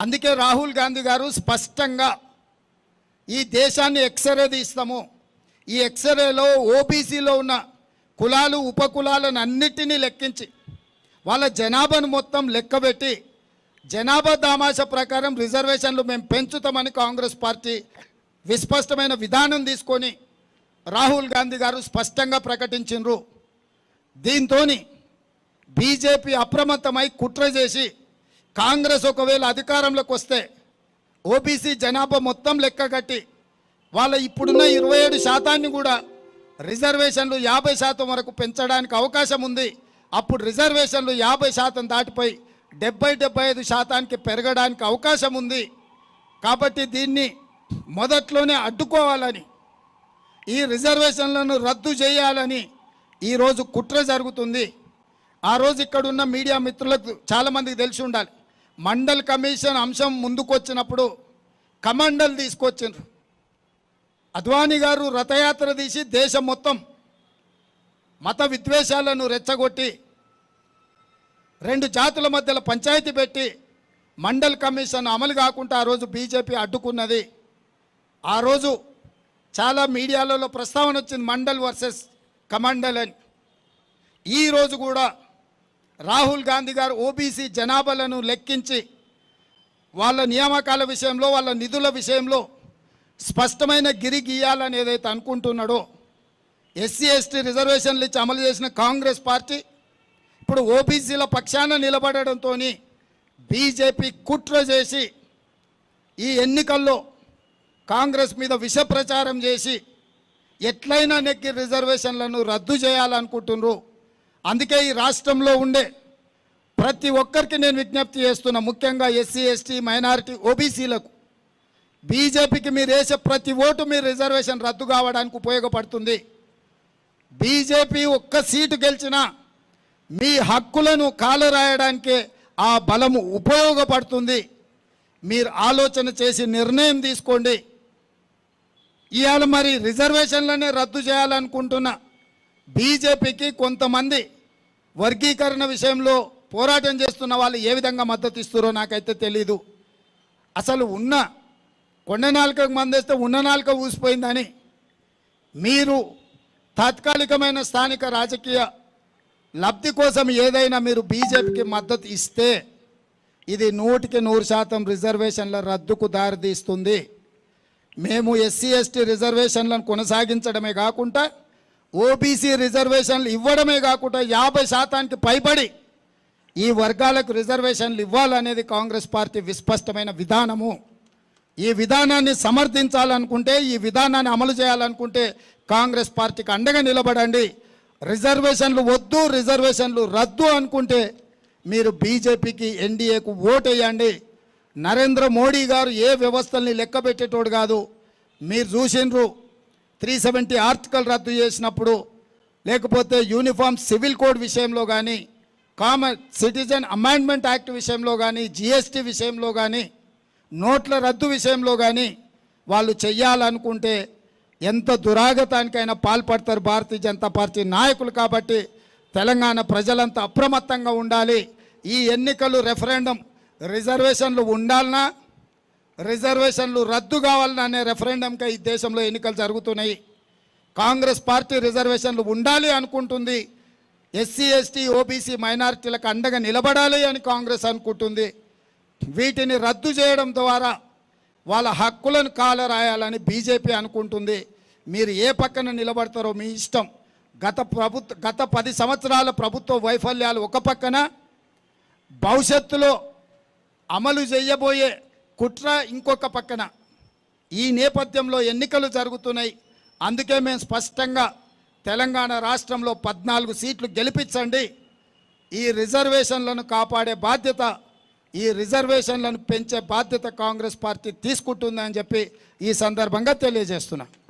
అందుకే రాహుల్ గాంధీ గారు స్పష్టంగా ఈ దేశాన్ని ఎక్స్రే తీస్తాము. ఈ ఎక్స్రేలో ఓబీసీలో ఉన్న కులాలు ఉపకులాలను అన్నిటినీ లెక్కించి వాళ్ళ జనాభాను మొత్తం లెక్కబెట్టి జనాభా దామాష ప్రకారం రిజర్వేషన్లు మేము పెంచుతామని కాంగ్రెస్ పార్టీ విస్పష్టమైన విధానం తీసుకొని రాహుల్ గాంధీ గారు స్పష్టంగా ప్రకటించిండ్రు. దీంతో బీజేపీ అప్రమత్తమై కుట్ర చేసి కాంగ్రెస్ ఒకవేళ అధికారంలోకి వస్తే ఓబీసీ జనాభా మొత్తం లెక్క కట్టి వాళ్ళ ఇప్పుడున్న ఇరవై ఏడు శాతాన్ని కూడా రిజర్వేషన్లు యాభై శాతం వరకు పెంచడానికి అవకాశం ఉంది. అప్పుడు రిజర్వేషన్లు యాభై శాతం దాటిపోయి డెబ్బై డెబ్బై ఐదు శాతానికి పెరగడానికి అవకాశం ఉంది. కాబట్టి దీన్ని మొదట్లోనే అడ్డుకోవాలని ఈ రిజర్వేషన్లను రద్దు చేయాలని ఈరోజు కుట్ర జరుగుతుంది. ఆ రోజు ఇక్కడ ఉన్న మీడియా మిత్రులకు చాలామందికి తెలిసి ఉండాలి. మండల్ కమిషన్ అంశం ముందుకొచ్చినప్పుడు కమండల్ తీసుకొచ్చిండ్రు. అద్వానీ గారు రథయాత్ర తీసి దేశం మొత్తం మత విద్వేషాలను రెచ్చగొట్టి రెండు జాతుల మధ్యలో పంచాయతీ పెట్టి మండల్ కమిషన్ అమలు కాకుండా ఆ రోజు బీజేపీ అడ్డుకున్నది. ఆ రోజు చాలా మీడియాలలో ప్రస్తావన వచ్చింది మండల్ వర్సెస్ కమండల్ అని. ఈ రోజు కూడా రాహుల్ గాంధీ గారు ఓబీసీ జనాభాలను లెక్కించి వాళ్ళ నియామకాల విషయంలో వాళ్ళ నిధుల విషయంలో స్పష్టమైన గిరి గీయాలని ఏదైతే అనుకుంటున్నాడో ఎస్సీ ఎస్టీ రిజర్వేషన్లు ఇచ్చి అమలు చేసిన కాంగ్రెస్ పార్టీ ఇప్పుడు ఓబీసీల పక్షాన నిలబడడంతో బీజేపీ కుట్ర చేసి ఈ ఎన్నికల్లో కాంగ్రెస్ మీద విష ప్రచారం చేసి ఎట్లయినా నెక్కి రిజర్వేషన్లను రద్దు చేయాలనుకుంటున్నారు. అందుకే ఈ రాష్ట్రంలో ఉండే ప్రతి ఒక్కరికి నేను విజ్ఞప్తి చేస్తున్నా ముఖ్యంగా ఎస్సీ ఎస్టీ మైనారిటీ ఓబీసీలకు. బీజేపీకి మీరు వేసే ప్రతి ఓటు మీ రిజర్వేషన్ రద్దు కావడానికి ఉపయోగపడుతుంది. బీజేపీ ఒక్క సీటు గెలిచినా మీ హక్కులను కాలరాయడానికే ఆ బలము ఉపయోగపడుతుంది. మీరు ఆలోచన చేసి నిర్ణయం తీసుకోండి. ఇవాళ మరి రిజర్వేషన్లనే రద్దు చేయాలనుకుంటున్నా. బీజేపీకి కొంతమంది వర్గీకరణ విషయంలో పోరాటం చేస్తున్న వాళ్ళు ఏ విధంగా మద్దతు ఇస్తారో నాకైతే తెలీదు. అసలు ఉన్న కొండ నాలుకకు మందేస్తే ఉన్న నాలుక ఊసిపోయిందని మీరు తాత్కాలికమైన స్థానిక రాజకీయ లబ్ధి కోసం ఏదైనా మీరు బీజేపీకి మద్దతు ఇస్తే ఇది నూటికి నూరు శాతం రిజర్వేషన్ల రద్దుకు దారితీస్తుంది. మేము ఎస్సీ ఎస్టీ రిజర్వేషన్లను కొనసాగించడమే కాకుండా ఓబీసీ రిజర్వేషన్లు ఇవ్వడమే కాకుండా యాభై శాతానికి పైబడి ఈ వర్గాలకు రిజర్వేషన్లు ఇవ్వాలనేది కాంగ్రెస్ పార్టీ విస్పష్టమైన విధానము. ఈ విధానాన్ని సమర్థించాలనుకుంటే ఈ విధానాన్ని అమలు చేయాలనుకుంటే కాంగ్రెస్ పార్టీకి అండగా నిలబడండి. రిజర్వేషన్లు వద్దు రిజర్వేషన్లు రద్దు అనుకుంటే మీరు బీజేపీకి ఎన్డీఏకు ఓటేయండి. నరేంద్ర మోడీ గారు ఏ వ్యవస్థల్ని లెక్క పెట్టేటోడు కాదు. మీరు చూసిండ్రు. త్రీ సెవెంటీ ఆర్టికల్ రద్దు చేసినప్పుడు లేకపోతే యూనిఫామ్ సివిల్ కోడ్ విషయంలో కానీ కామన్ సిటిజన్ అమెండ్మెంట్ యాక్ట్ విషయంలో కానీ జిఎస్టీ విషయంలో కానీ నోట్ల రద్దు విషయంలో కానీ వాళ్ళు చెయ్యాలనుకుంటే ఎంత దురాగతానికైనా పాల్పడతారు భారతీయ జనతా పార్టీ నాయకులు కాబట్టి తెలంగాణ ప్రజలంతా అప్రమత్తంగా ఉండాలి. ఈ ఎన్నికలు రెఫరెండం రిజర్వేషన్లు ఉండాలన్నా రిజర్వేషన్లు రద్దు కావాలని అనే రెఫరెండంకి ఈ దేశంలో ఎన్నికలు జరుగుతున్నాయి. కాంగ్రెస్ పార్టీ రిజర్వేషన్లు ఉండాలి అనుకుంటుంది. ఎస్సీ ఎస్టీ ఓబీసీ మైనారిటీలకు అండగా నిలబడాలి అని కాంగ్రెస్ అనుకుంటుంది. వీటిని రద్దు చేయడం ద్వారా వాళ్ళ హక్కులను కాలరాయాలని బీజేపీ అనుకుంటుంది. మీరు ఏ పక్కన నిలబడతారో మీ ఇష్టం. గత ప్రభుత్వ గత పది సంవత్సరాల ప్రభుత్వ వైఫల్యాలు ఒక పక్కన భవిష్యత్తులో అమలు చేయబోయే కుట్ర ఇంకొక పక్కన. ఈ నేపథ్యంలో ఎన్నికలు జరుగుతున్నాయి. అందుకే మేము స్పష్టంగా తెలంగాణ రాష్ట్రంలో పద్నాలుగు సీట్లు గెలిపించండి. ఈ రిజర్వేషన్లను కాపాడే బాధ్యత ఈ రిజర్వేషన్లను పెంచే బాధ్యత కాంగ్రెస్ పార్టీ తీసుకుంటుందని చెప్పి ఈ సందర్భంగా తెలియజేస్తున్నా.